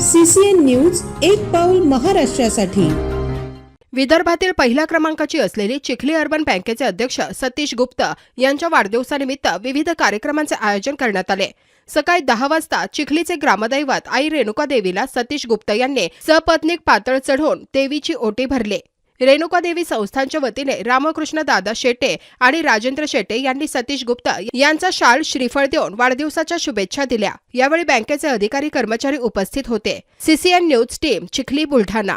CCN news एक पाऊल महाराष्ट्रासाठी. विदर्भातील पहिल्या क्रमांकाची असलेली चिखली अर्बन बँकेचे अध्यक्ष सतीश गुप्त यांच्या वाढदिवसानिमित्त विविध कार्यक्रमांचे आयोजन करण्यात आले. सकाळी दहा वाजता चिखलीचे ग्रामदैवत आई रेणुका देवीला सतीश गुप्त यांनी सपत्नीक पातळ चढवून देवीची ओटी भरली. रेणुका देवी संस्थांच्या वतीने रामकृष्ण दादा शेटे आणि राजेंद्र शेटे यांनी सतीश गुप्ता यांचा शाल श्रीफळ देऊन वाढदिवसाच्या शुभेच्छा दिल्या. यावेळी बँकेचे अधिकारी कर्मचारी उपस्थित होते. CCN news team Chikhli Buldhana.